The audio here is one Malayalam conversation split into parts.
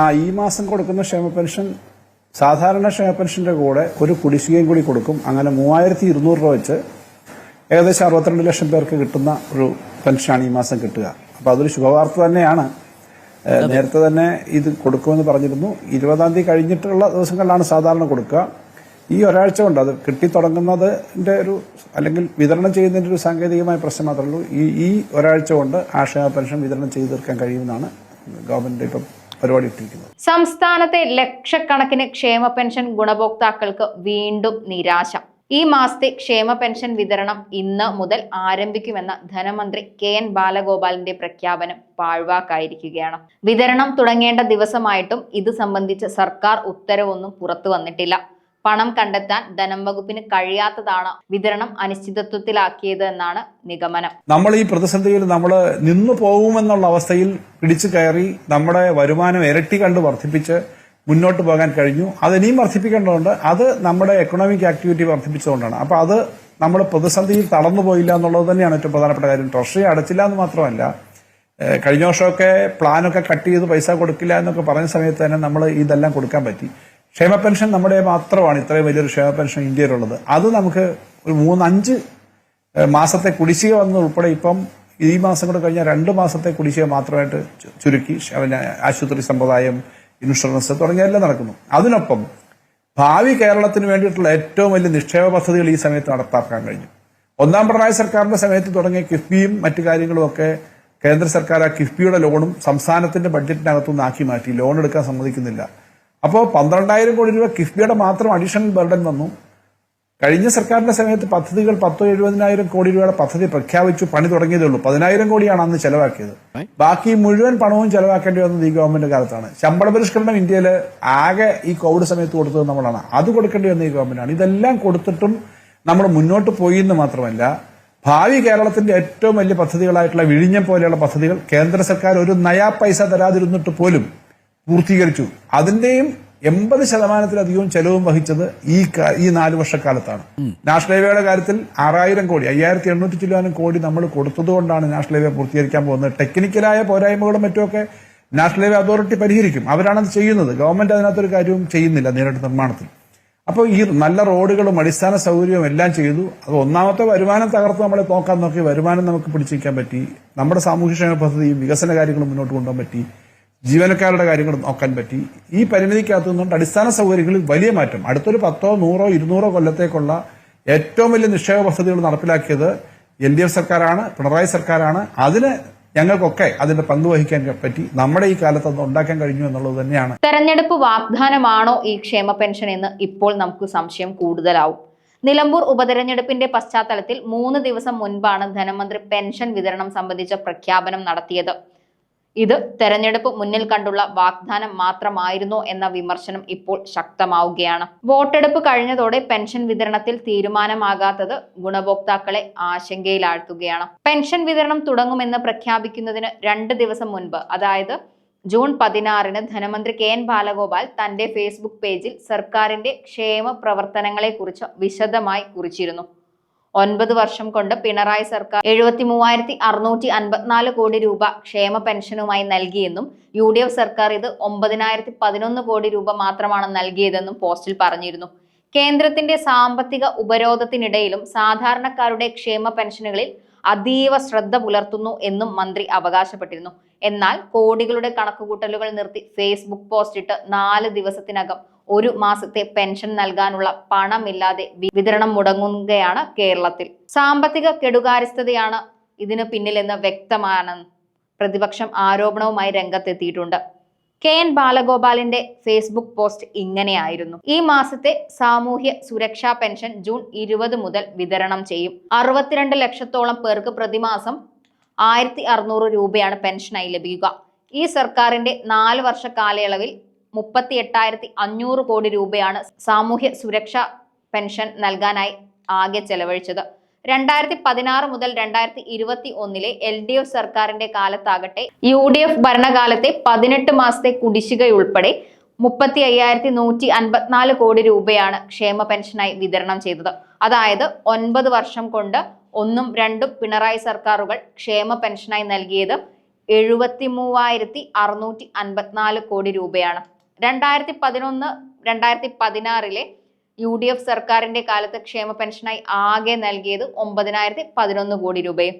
ആ ഈ മാസം കൊടുക്കുന്ന ക്ഷേമ പെൻഷൻ സാധാരണ ക്ഷേമ പെൻഷന്റെ കൂടെ ഒരു കുടിശ്ശികയും കൂടി കൊടുക്കും. അങ്ങനെ മൂവായിരത്തി ഇരുന്നൂറ് രൂപ വെച്ച് ഏകദേശം അറുപത്തിരണ്ട് ലക്ഷം പേർക്ക് കിട്ടുന്ന ഒരു പെൻഷനാണ് ഈ മാസം കിട്ടുക. അപ്പൊ അതൊരു ശുഭവാർത്ത തന്നെയാണ്. നേരത്തെ തന്നെ ഇത് കൊടുക്കുമെന്ന് പറഞ്ഞിരുന്നു. ഇരുപതാം തീയതി കഴിഞ്ഞിട്ടുള്ള ദിവസങ്ങളിലാണ് സാധാരണ കൊടുക്കുക. ഈ ഒരാഴ്ച കൊണ്ട് അത് കിട്ടിത്തുടങ്ങുന്നതിന്റെ ഒരു അല്ലെങ്കിൽ വിതരണം ചെയ്യുന്നതിന്റെ ഒരു സാങ്കേതികമായ പ്രശ്നം മാത്രമേ ഉള്ളൂ. ഈ ഈ ഒരാഴ്ച കൊണ്ട് ആ ക്ഷേമ പെൻഷൻ വിതരണം ചെയ്തു തീർക്കാൻ കഴിയുമെന്നാണ് ഗവൺമെന്റ് ഇപ്പം പരിപാടി സംസ്ഥാനത്തെ ലക്ഷക്കണക്കിന് ക്ഷേമ പെൻഷൻ ഗുണഭോക്താക്കൾക്ക് വീണ്ടും നിരാശ. ഈ മാസത്തെ ക്ഷേമ പെൻഷൻ വിതരണം ഇന്ന് മുതൽ ആരംഭിക്കുമെന്ന ധനമന്ത്രി കെ എൻ ബാലഗോപാലിന്റെ പ്രഖ്യാപനം പാഴ്വാക്കായിരിക്കുകയാണ്. വിതരണം തുടങ്ങേണ്ട ദിവസമായിട്ടും ഇത് സംബന്ധിച്ച് സർക്കാർ ഉത്തരവൊന്നും പുറത്തു വന്നിട്ടില്ല. പണം കണ്ടെത്താൻ ധനം വകുപ്പിന് കഴിയാത്തതാണ് വിതരണം അനിശ്ചിതത്വത്തിലാക്കിയത് എന്നാണ് നിഗമനം. നമ്മൾ ഈ പ്രതിസന്ധിയിൽ നമ്മൾ നിന്നു പോകുമെന്നുള്ള അവസ്ഥയിൽ പിടിച്ചു കയറി നമ്മുടെ വരുമാനം ഇരട്ടി കണ്ട് വർദ്ധിപ്പിച്ച് മുന്നോട്ട് പോകാൻ കഴിഞ്ഞു. അത് ഇനിയും വർദ്ധിപ്പിക്കേണ്ടതുണ്ട്. അത് നമ്മുടെ എക്കണോമിക് ആക്ടിവിറ്റി വർദ്ധിപ്പിച്ചുകൊണ്ടാണ്. അപ്പൊ അത് നമ്മൾ പ്രതിസന്ധിയിൽ തളർന്നു പോയില്ല എന്നുള്ളത് തന്നെയാണ് ഏറ്റവും പ്രധാനപ്പെട്ട കാര്യം. ട്രഷറി അടച്ചില്ല എന്ന് മാത്രമല്ല കഴിഞ്ഞ വർഷമൊക്കെ പ്ലാനൊക്കെ കട്ട് ചെയ്ത് പൈസ കൊടുക്കില്ല എന്നൊക്കെ പറഞ്ഞ സമയത്ത് തന്നെ നമ്മൾ ഇതെല്ലാം കൊടുക്കാൻ പറ്റി. ക്ഷേമ പെൻഷൻ നമ്മുടെ മാത്രമാണ്. ഇത്രയും വലിയൊരു ക്ഷേമ പെൻഷൻ ഇന്ത്യയിലുള്ളത്. അത് നമുക്ക് ഒരു മൂന്നഞ്ച് മാസത്തെ കുടിശ്ശിക വന്നതുൾപ്പെടെ ഇപ്പം ഈ മാസം കൂടെ കഴിഞ്ഞാൽ രണ്ട് മാസത്തെ കുടിശ്ശിക മാത്രമായിട്ട് ചുരുക്കി പിന്നെ ആശുപത്രി സമ്പ്രദായം ഇൻഷുറൻസ് തുടങ്ങിയെല്ലാം നടക്കുന്നു. അതിനൊപ്പം ഭാവി കേരളത്തിന് വേണ്ടിയിട്ടുള്ള ഏറ്റവും വലിയ നിക്ഷേപ പദ്ധതികൾ ഈ സമയത്ത് നടപ്പാക്കാൻ കഴിഞ്ഞു. ഒന്നാം പിണറായി സർക്കാരിന്റെ സമയത്ത് തുടങ്ങിയ കിഫ്ബിയും മറ്റു കാര്യങ്ങളും ഒക്കെ കേന്ദ്ര സർക്കാർ ആ കിഫ്ബിയുടെ ലോണും സംസ്ഥാനത്തിന്റെ ബഡ്ജറ്റിനകത്തുനിന്ന് ആക്കി മാറ്റി. ലോൺ എടുക്കാൻ സമ്മതിക്കുന്നില്ല. അപ്പോൾ പന്ത്രണ്ടായിരം കോടി രൂപ കിഫ്ബിയുടെ മാത്രം അഡീഷണൽ ബർഡൻ വന്നു. കഴിഞ്ഞ സർക്കാരിന്റെ സമയത്ത് പദ്ധതികൾ പത്തോ എഴുപതിനായിരം കോടി രൂപയുടെ പദ്ധതി പ്രഖ്യാപിച്ചു പണി തുടങ്ങിയതേ ഉള്ളൂ. പതിനായിരം കോടിയാണ് അന്ന് ചെലവാക്കിയത്. ബാക്കി മുഴുവൻ പണവും ചെലവാക്കേണ്ടി വന്നത് ഈ ഗവൺമെന്റ് കാലത്താണ്. ശമ്പള പരിഷ്കരണം ഇന്ത്യയിൽ ആകെ ഈ കോവിഡ് സമയത്ത് കൊടുത്തത് നമ്മളാണ്. അത് കൊടുക്കേണ്ടി വന്ന ഈ ഗവൺമെന്റാണ് ഇതെല്ലാം കൊടുത്തിട്ടും നമ്മൾ മുന്നോട്ട് പോയി എന്ന് മാത്രമല്ല ഭാവി കേരളത്തിന്റെ ഏറ്റവും വലിയ പദ്ധതികളായിട്ടുള്ള വിഴിഞ്ഞം പോലെയുള്ള പദ്ധതികൾ കേന്ദ്ര സർക്കാർ ഒരു നയാ പൈസ തരാതിരുന്നിട്ട് പോലും പൂർത്തീകരിച്ചു. അതിന്റെയും എൺപത് ശതമാനത്തിലധികവും ചെലവും വഹിച്ചത് ഈ ഈ നാല് വർഷക്കാലത്താണ്. നാഷണൽ ഹൈവേയുടെ കാര്യത്തിൽ ആറായിരം കോടി അയ്യായിരത്തി എണ്ണൂറ്റി ചില്ലാനും കോടി നമ്മൾ കൊടുത്തതുകൊണ്ടാണ് നാഷണൽ ഹൈവേ പൂർത്തീകരിക്കാൻ പോകുന്നത്. ടെക്നിക്കലായ പോരായ്മകളും മറ്റുമൊക്കെ നാഷണൽ ഹൈവേ അതോറിറ്റി പരിഹരിക്കും. അവരാണത് ചെയ്യുന്നത്. ഗവൺമെന്റ് അതിനകത്തൊരു കാര്യവും ചെയ്യുന്നില്ല നേരിട്ട് നിർമ്മാണത്തിൽ. അപ്പോൾ ഈ നല്ല റോഡുകളും അടിസ്ഥാന സൗകര്യവും എല്ലാം ചെയ്തു. അത് ഒന്നാമത്തെ വരുമാനം തകർത്ത് നമ്മളെ നോക്കാൻ നോക്കി വരുമാനം നമുക്ക് പിടിച്ചിരിക്കാൻ പറ്റി. നമ്മുടെ സാമൂഹ്യക്ഷേമ പദ്ധതിയും വികസന കാര്യങ്ങളും മുന്നോട്ട് കൊണ്ടുപോകാൻ പറ്റി. ജീവനക്കാരുടെ കാര്യങ്ങൾ നോക്കാൻ പറ്റി. ഈ പരിമിതിക്കകത്തു നിന്നുകൊണ്ട് അടിസ്ഥാന സൗകര്യങ്ങളിൽ വലിയ മാറ്റം. അടുത്തൊരു പത്തോ നൂറോ ഇരുന്നൂറോ കൊല്ലത്തേക്കുള്ള ഏറ്റവും വലിയ നിക്ഷേപ പദ്ധതികൾ നടപ്പിലാക്കിയത് എൽ ഡി എഫ് സർക്കാരാണ് പിണറായി സർക്കാരാണ്. അതിന് ഞങ്ങൾക്കൊക്കെ അതിന്റെ പങ്ക് വഹിക്കാൻ പറ്റി. നമ്മുടെ ഈ കാലത്ത് അത് ഉണ്ടാക്കാൻ കഴിഞ്ഞു എന്നുള്ളത് തന്നെയാണ്. തെരഞ്ഞെടുപ്പ് വാഗ്ദാനമാണോ ഈ ക്ഷേമ പെൻഷൻ എന്ന് ഇപ്പോൾ നമുക്ക് സംശയം കൂടുതലാവും. നിലമ്പൂർ ഉപതെരഞ്ഞെടുപ്പിന്റെ പശ്ചാത്തലത്തിൽ മൂന്ന് ദിവസം മുൻപാണ് ധനമന്ത്രി പെൻഷൻ വിതരണം സംബന്ധിച്ച പ്രഖ്യാപനം നടത്തിയത്. ഇത് തെരഞ്ഞെടുപ്പ് മുന്നിൽ കണ്ടുള്ള വാഗ്ദാനം മാത്രമായിരുന്നോ എന്ന വിമർശനം ഇപ്പോൾ ശക്തമാവുകയാണ്. വോട്ടെടുപ്പ് കഴിഞ്ഞതോടെ പെൻഷൻ വിതരണത്തിൽ തീരുമാനമാകാത്തത് ഗുണഭോക്താക്കളെ ആശങ്കയിലാഴ്ത്തുകയാണ്. പെൻഷൻ വിതരണം തുടങ്ങുമെന്ന് പ്രഖ്യാപിക്കുന്നതിന് രണ്ട് ദിവസം മുൻപ് അതായത് ജൂൺ പതിനാറിന് ധനമന്ത്രി കെ എൻ ബാലഗോപാൽ തന്റെ ഫേസ്ബുക്ക് പേജിൽ സർക്കാരിന്റെ ക്ഷേമ പ്രവർത്തനങ്ങളെക്കുറിച്ച് വിശദമായി കുറിച്ചിരുന്നു. ഒൻപത് വർഷം കൊണ്ട് പിണറായി സർക്കാർ എഴുപത്തി മൂവായിരത്തി അറുന്നൂറ്റി അൻപത്തിനാല് കോടി രൂപ ക്ഷേമ പെൻഷനുമായി നൽകിയെന്നും യു ഡി എഫ് സർക്കാർ ഇത് ഒമ്പതിനായിരത്തി പതിനൊന്ന് കോടി രൂപ മാത്രമാണ് നൽകിയതെന്നും പോസ്റ്റിൽ പറഞ്ഞിരുന്നു. കേന്ദ്രത്തിന്റെ സാമ്പത്തിക ഉപരോധത്തിനിടയിലും സാധാരണക്കാരുടെ ക്ഷേമ പെൻഷനുകളിൽ അതീവ ശ്രദ്ധ പുലർത്തുന്നു എന്നും മന്ത്രി അവകാശപ്പെട്ടിരുന്നു. എന്നാൽ കോടികളുടെ കണക്കുകൂട്ടലുകൾ നിർത്തി ഫേസ്ബുക്ക് പോസ്റ്റ് ഇട്ട് നാല് ദിവസത്തിനകം ഒരു മാസത്തെ പെൻഷൻ നൽകാനുള്ള പണമില്ലാതെ വിതരണം മുടങ്ങുകയാണ് കേരളത്തിൽ. സാമ്പത്തിക കെടുകാര്യസ്ഥതയാണ് ഇതിന് പിന്നിലെന്ന് വ്യക്തമാണ് പ്രതിപക്ഷം ആരോപണവുമായി രംഗത്തെത്തിയിട്ടുണ്ട്. കെ എൻ ബാലഗോപാലിന്റെ ഫേസ്ബുക്ക് പോസ്റ്റ് ഇങ്ങനെയായിരുന്നു. ഈ മാസത്തെ സാമൂഹ്യ സുരക്ഷാ പെൻഷൻ ജൂൺ ഇരുപത് മുതൽ വിതരണം ചെയ്യും. അറുപത്തിരണ്ട് ലക്ഷത്തോളം പേർക്ക് പ്രതിമാസം ആയിരത്തി അറുന്നൂറ് രൂപയാണ് പെൻഷനായി ലഭിക്കുക. ഈ സർക്കാരിന്റെ നാല് വർഷ കാലയളവിൽ മുപ്പത്തി എട്ടായിരത്തി അഞ്ഞൂറ് കോടി രൂപയാണ് സാമൂഹ്യ സുരക്ഷാ പെൻഷൻ നൽകാനായി ആകെ ചെലവഴിച്ചത്. രണ്ടായിരത്തി പതിനാറ് മുതൽ രണ്ടായിരത്തി ഇരുപത്തി ഒന്നിലെ എൽ ഡി എഫ് സർക്കാരിന്റെ കാലത്താകട്ടെ യു ഡി എഫ് ഭരണകാലത്തെ പതിനെട്ട് മാസത്തെ കുടിശ്ശികയുൾപ്പെടെ മുപ്പത്തി അയ്യായിരത്തി നൂറ്റി അൻപത്തിനാല് കോടി രൂപയാണ് ക്ഷേമ പെൻഷനായി വിതരണം ചെയ്തത്. അതായത് ഒൻപത് വർഷം കൊണ്ട് ഒന്നും രണ്ടും പിണറായി സർക്കാരുകൾ ക്ഷേമ പെൻഷനായി നൽകിയത് എഴുപത്തി മൂവായിരത്തി അറുന്നൂറ്റി അൻപത്തിനാല് കോടി രൂപയാണ്. രണ്ടായിരത്തി പതിനൊന്ന് രണ്ടായിരത്തി പതിനാറിലെ യു ഡി എഫ് സർക്കാരിന്റെ കാലത്ത് ക്ഷേമ പെൻഷനായി ആകെ നൽകിയത് ഒമ്പതിനായിരത്തി പതിനൊന്ന് കോടി രൂപയും.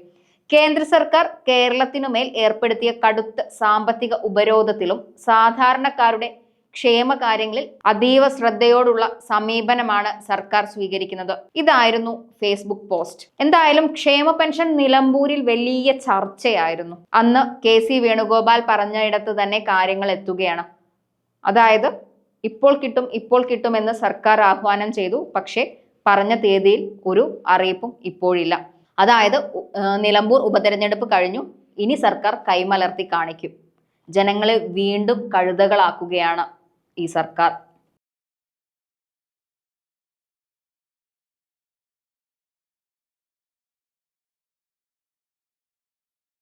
കേന്ദ്ര സർക്കാർ കേരളത്തിനുമേൽ ഏർപ്പെടുത്തിയ കടുത്ത സാമ്പത്തിക ഉപരോധത്തിലും സാധാരണക്കാരുടെ ക്ഷേമകാര്യങ്ങളിൽ അതീവ ശ്രദ്ധയോടുള്ള സമീപനമാണ് സർക്കാർ സ്വീകരിക്കുന്നത്. ഇതായിരുന്നു ഫേസ്ബുക്ക് പോസ്റ്റ്. എന്തായാലും ക്ഷേമ പെൻഷൻ നിലമ്പൂരിൽ വലിയ ചർച്ചയായിരുന്നു. അന്ന് കെ സി വേണുഗോപാൽ പറഞ്ഞയിടത്ത് തന്നെ കാര്യങ്ങൾ എത്തുകയാണ്. അതായത് ഇപ്പോൾ കിട്ടും ഇപ്പോൾ കിട്ടുമെന്ന് സർക്കാർ ആഹ്വാനം ചെയ്തു. പക്ഷേ പറഞ്ഞ തീയതിയിൽ ഒരു അറിയിപ്പും ഇപ്പോഴില്ല. അതായത് നിലമ്പൂർ ഉപതെരഞ്ഞെടുപ്പ് കഴിഞ്ഞു. ഇനി സർക്കാർ കൈമലർത്തി കാണിക്കും. ജനങ്ങളെ വീണ്ടും കഴുതകളാക്കുകയാണ് ഈ സർക്കാർ.